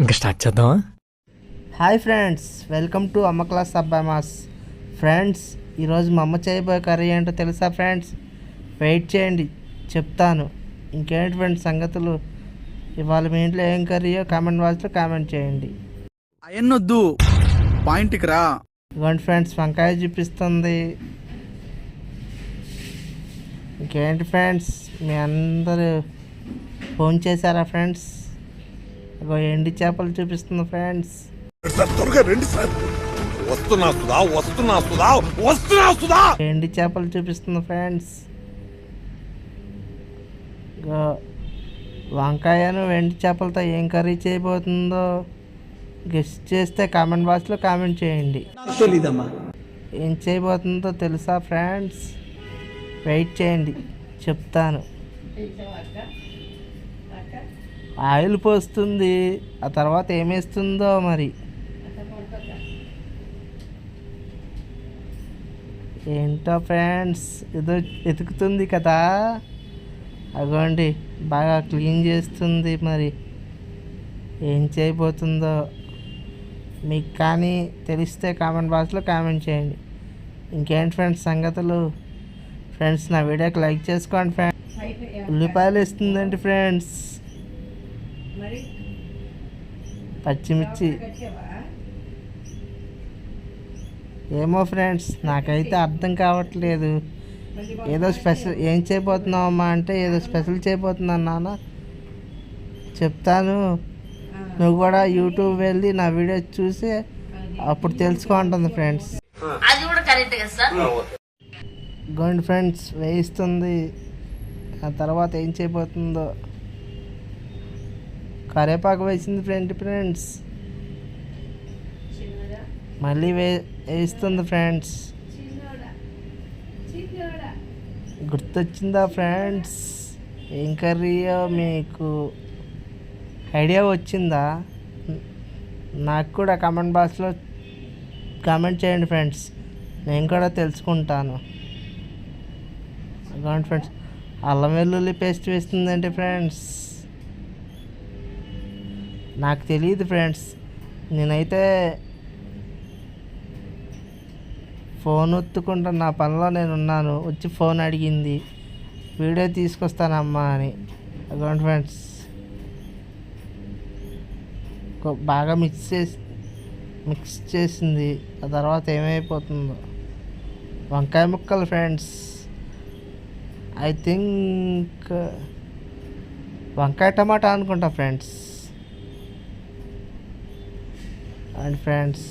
ఇంకా స్టార్ట్ చేద్దామా? Hi friends welcome to అమ్మ క్లాస్ అబ్బాయి మాస్. ఫ్రెండ్స్ ఈరోజు మా అమ్మ చేయబోయే కర్రీ ఏంటో తెలుసా ఫ్రెండ్స్? వెయిట్ చేయండి చెప్తాను. ఇంకేంటి ఫ్రెండ్స్ సంగతులు? ఇవాళ మీ ఇంట్లో ఏం కర్రీయో కామెంట్ బాక్స్లో కామెంట్ చేయండి. అయన్నొద్దు. పాయింట్కి రా. ఇవ్వండి ఫ్రెండ్స్ వంకాయ చూపిస్తుంది. ఇంకేంటి ఫ్రెండ్స్ మీ అందరూ ఫోన్ చేశారా ఫ్రెండ్స్? ఇగో ఎండి చేపలు చూపిస్తుంది ఫ్రెండ్స్. సార్ త్వరగా రండి సార్. వస్తున్నా సుధా వస్తున్నా సుధా వస్తున్నా సుధా. ఎండి చేపలు చూపిస్తుంది ఫ్రెండ్స్. ఇగో వంకాయను వెండి చేపలతో ఏం కర్రీ చేయబోతుందో గెస్ట్ చేస్తే కామెంట్ బాక్స్లో కామెంట్ చేయండి. తెలీదమ్మా. ఏం చేయబోతుందో తెలుసా ఫ్రెండ్స్? వెయిట్ చేయండి. చెప్తాను. ఆయిల్ పోస్తుంది. ఆ తర్వాత ఏమేస్తుందో మరి? ఏంటో ఫ్రెండ్స్ ఏదో ఎతుకుతుంది కదా. అగోండి బాగా క్లీన్ చేస్తుంది మరి. ఏం చేయబోతుందో మీకు కానీ తెలిస్తే కామెంట్ బాక్స్లో కామెంట్ చేయండి. ఇంకేంటి ఫ్రెండ్స్ సంగతులు? ఫ్రెండ్స్ నా వీడియోకి లైక్ చేసుకోండి ఫ్రెండ్స్. ఉల్లిపాయలు ఇస్తుందండి ఫ్రెండ్స్. పచ్చిమిర్చి. ఏమో ఫ్రెండ్స్ నాకైతే అర్థం కావట్లేదు. ఏదో స్పెషల్ ఏం చేయబోతున్నావమ్మా అంటే ఏదో స్పెషల్ చేయబోతున్నాను నాన్న. చెప్తాను. నువ్వు కూడా యూట్యూబ్ వెళ్ళి నా వీడియో చూసి అప్పుడు తెలుసుకో ఉంటుంది ఫ్రెండ్స్. అది కూడా కరెక్ట్ కదా సార్? గోండి ఫ్రెండ్స్ వేయిస్తుంది. ఆ తర్వాత ఏం చేయబోతుందో కరేపాకు వేసింది ఫ్రెండ్ ఫ్రెండ్స్ మళ్ళీ వే వేస్తుంది ఫ్రెండ్స్ గుర్తొచ్చిందా ఫ్రెండ్స్ ఏం కర్రీయో మీకు? ఐడియా వచ్చిందా? నాకు కూడా కామెంట్ బాక్స్లో కామెంట్ చేయండి ఫ్రెండ్స్ నేను కూడా తెలుసుకుంటాను. అకౌంట్ ఫ్రెండ్స్ అల్లం వెల్లుల్లి పేస్ట్ వేస్తుందండి ఫ్రెండ్స్ నాకు తెలియదు ఫ్రెండ్స్. నేనైతే ఫోన్ ఒత్తుకుంటా నా పనిలో నేను ఉన్నాను వచ్చి ఫోన్ అడిగింది. వీడియో తీసుకొస్తానమ్మా అని. Account friends. బాగా మిక్స్ చేసి మిక్స్ చేసింది. ఆ తర్వాత ఏమైపోతుందో. వంకాయ ముక్కలు ఫ్రెండ్స్. ఐ థింక్ వంకాయ టమాటా అనుకుంటా ఫ్రెండ్స్. అండ్ ఫ్రెండ్స్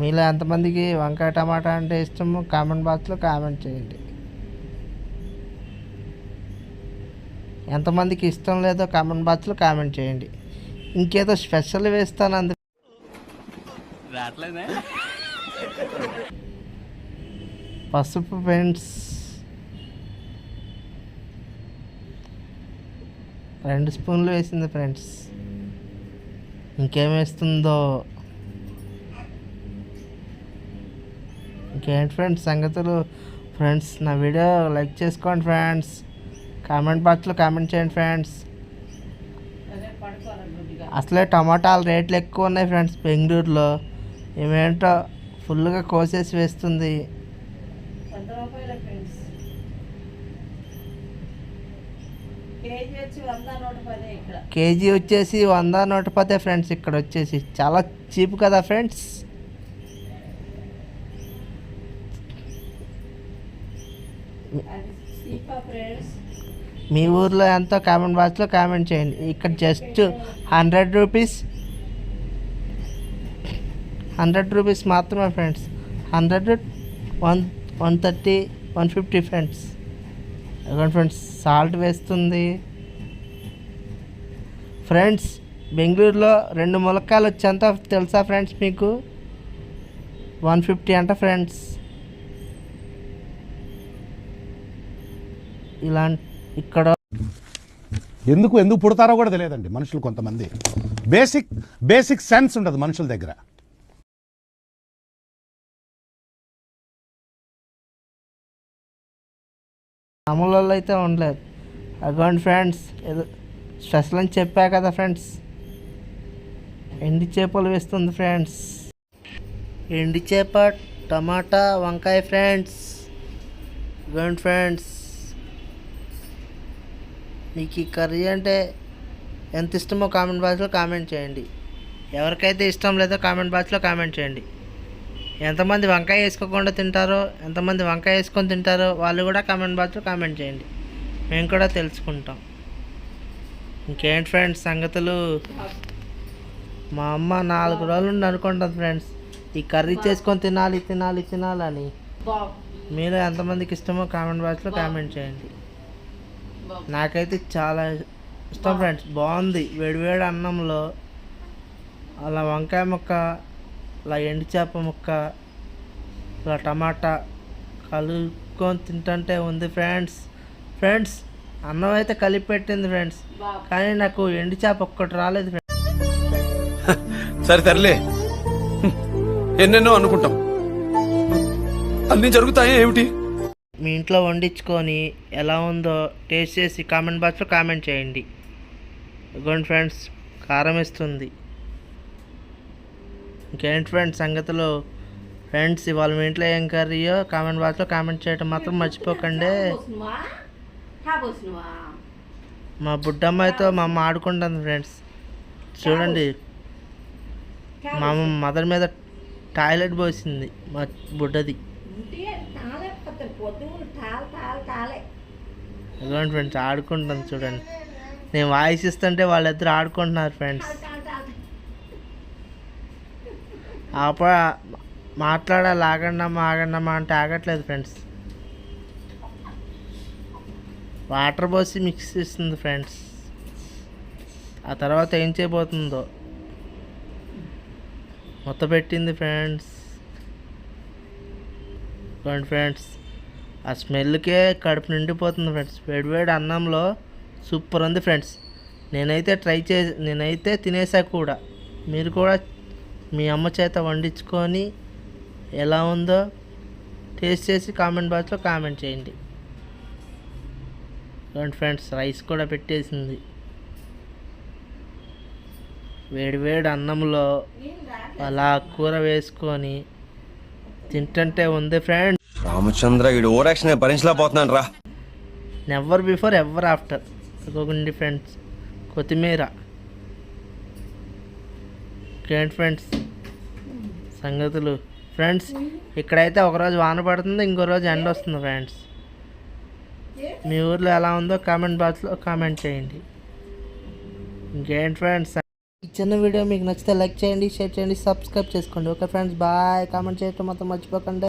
మీలో ఎంతమందికి వంకాయ టమాటా అంటే ఇష్టమో కామెంట్ బాక్స్లో కామెంట్ చేయండి. ఎంతమందికి ఇష్టం లేదో కామెంట్ బాక్స్లో కామెంట్ చేయండి. ఇంకేదో స్పెషల్ వేస్తాను అందుకు. పసుపు ఫ్రెండ్స్ రెండు స్పూన్లు వేసింది ఫ్రెండ్స్. ఇంకేం వేస్తుందో? ఇంకేంటి ఫ్రెండ్స్ సంగతులు. ఫ్రెండ్స్ నా వీడియో లైక్ చేసుకోండి ఫ్రెండ్స్ కామెంట్ బాక్స్లో కామెంట్ చేయండి ఫ్రెండ్స్ అసలే టమాటాలు రేట్లు ఎక్కువ ఉన్నాయి ఫ్రెండ్స్ బెంగళూరులో. ఏమేంటో ఫుల్గా కోసేసి వేస్తుంది. కేజీ వచ్చేసి వంద నూట పదే ఫ్రెండ్స్ ఇక్కడ వచ్చేసి. చాలా చీప్ కదా ఫ్రెండ్స్ మీ ఊర్లో ఎంతో కామెంట్ బాక్స్లో కామెంట్ చేయండి. ఇక్కడ just hundred rupees. Hundred rupees మాత్రమే friends. Hundred one one thirty one fifty friends. అక్కడ ఫ్రెండ్స్ సాల్ట్ వేస్తుంది. ఫ్రెండ్స్ బెంగళూరులో రెండు ములక్కాయలు వచ్చేంత తెలుసా ఫ్రెండ్స్ మీకు? వన్ ఫిఫ్టీ అంట ఫ్రెండ్స్. ఇలా ఇక్కడ ఎందుకు ఎందుకు పుడతారో కూడా తెలియదండి మనుషులు కొంతమంది. బేసిక్ బేసిక్ సెన్స్ ఉండదు మనుషుల దగ్గర. మామూలు అయితే ఉండలేదు. అగోండి ఫ్రెండ్స్ ఏదో స్పెషల్ అని చెప్పా కదా ఫ్రెండ్స్. ఎండి చేపలు వేస్తుంది ఫ్రెండ్స్. ఎండి చేప టమాటా వంకాయ ఫ్రెండ్స్. ఇవ్వండి ఫ్రెండ్స్. మీకు ఈ కర్రీ అంటే ఎంత ఇష్టమో కామెంట్ బాక్స్లో కామెంట్ చేయండి. ఎవరికైతే ఇష్టం లేదో కామెంట్ బాక్స్లో కామెంట్ చేయండి. ఎంతమంది వంకాయ వేసుకోకుండా తింటారో ఎంతమంది వంకాయ వేసుకొని తింటారో వాళ్ళు కూడా కామెంట్ బాక్స్లో కామెంట్ చేయండి. మేము కూడా తెలుసుకుంటాం. ఇంకేంటి ఫ్రెండ్స్ సంగతులు? మా అమ్మ నాలుగు రోజుల నుండి అనుకుంటుంది ఫ్రెండ్స్ ఈ కర్రీ చేసుకొని తినాలి తినాలి తినాలని. మీరు ఎంతమందికి ఇష్టమో కామెంట్ బాక్స్లో కామెంట్ చేయండి. నాకైతే చాలా ఇష్టం ఫ్రెండ్స్. బాగుంది. వేడివేడి అన్నంలో అలా వంకాయ ముక్క అలా ఎండు చేప ముక్క అలా టమాటా కలుపుకొని తింటుంటే ఉంది ఫ్రెండ్స్. ఫ్రెండ్స్ అన్నం అయితే కలిపి పెట్టింది ఫ్రెండ్స్ కానీ నాకు ఎండు చేప ఒక్కటి రాలేదు ఫ్రెండ్స్. సరే తరలే. ఎన్నెన్నో అనుకుంటాం. అన్ని జరుగుతాయి ఏమిటి? మీ ఇంట్లో వండించుకొని ఎలా ఉందో టేస్ట్ చేసి కామెంట్ బాక్స్లో కామెంట్ చేయండి. ఇదిగోండి ఫ్రెండ్స్ కారం ఇస్తుంది ఇంకేంటి ఫ్రెండ్స్ సంగతులు? ఫ్రెండ్స్ ఇవాళ మీ ఇంట్లో ఏం కర్రీయో కామెంట్ బాక్స్లో కామెంట్ చేయడం మాత్రం మర్చిపోకండి. మా బుడ్డమ్మాయితో మా అమ్మ ఆడుకుంటుంది ఫ్రెండ్స్. చూడండి. మా మదర్ మీద టాయిలెట్ పోసింది మా బుడ్డది. ఇదిగోండి ఫ్రెండ్స్ ఆడుకుంటుంది చూడండి. నేను వాయిస్ ఇస్తుంటే వాళ్ళిద్దరు ఆడుకుంటున్నారు ఫ్రెండ్స్ ఆప మాట్లాడాలి ఆగండమ్మా ఆగండమ్మా అంటే ఆగట్లేదు ఫ్రెండ్స్ వాటర్ పోసి మిక్స్ చేస్తుంది ఫ్రెండ్స్ ఆ తర్వాత ఏం చేయబోతుందో. మొత్తం పెట్టింది ఫ్రెండ్స్ ఫ్రెండ్స్ ఆ స్మెల్కే కడుపు నిండిపోతుంది ఫ్రెండ్స్. వేడివేడి అన్నంలో సూపర్ ఉంది ఫ్రెండ్స్. నేనైతే ట్రై చే నేనైతే తినేసా కూడా. మీరు కూడా మీ అమ్మ చేత వండించుకొని ఎలా ఉందో టేస్ట్ చేసి కామెంట్ బాక్స్లో కామెంట్ చేయండి. చూడండి ఫ్రెండ్స్ రైస్ కూడా పెట్టేసింది. వేడివేడి అన్నంలో అలా కూర వేసుకొని తింటుంటే ఉంది ఫ్రెండ్స్. రామచంద్ర ఈడు ఓరాక్షన్ భరించలేకపోతున్నాను రా. నెవర్ బిఫోర్ ఎవర్ ఆఫ్టర్ ఇంకొకండి ఫ్రెండ్స్ కొత్తిమీర. ఇంకేంటి ఫ్రెండ్స్ సంగతులు. ఫ్రెండ్స్ ఇక్కడైతే ఒకరోజు వాన పడుతుంది ఇంకో రోజు ఎండ వస్తుంది ఫ్రెండ్స్ మీ ఊర్లో ఎలా ఉందో కామెంట్ బాక్స్లో కామెంట్ చేయండి. ఇంకేంటి ఫ్రెండ్స్ ఈ చిన్న వీడియో మీకు నచ్చితే లైక్ చేయండి షేర్ చేయండి సబ్స్క్రైబ్ చేసుకోండి. ఓకే ఫ్రెండ్స్ బాయ్ కామెంట్ చేయటం మాత్రం మర్చిపోకండి.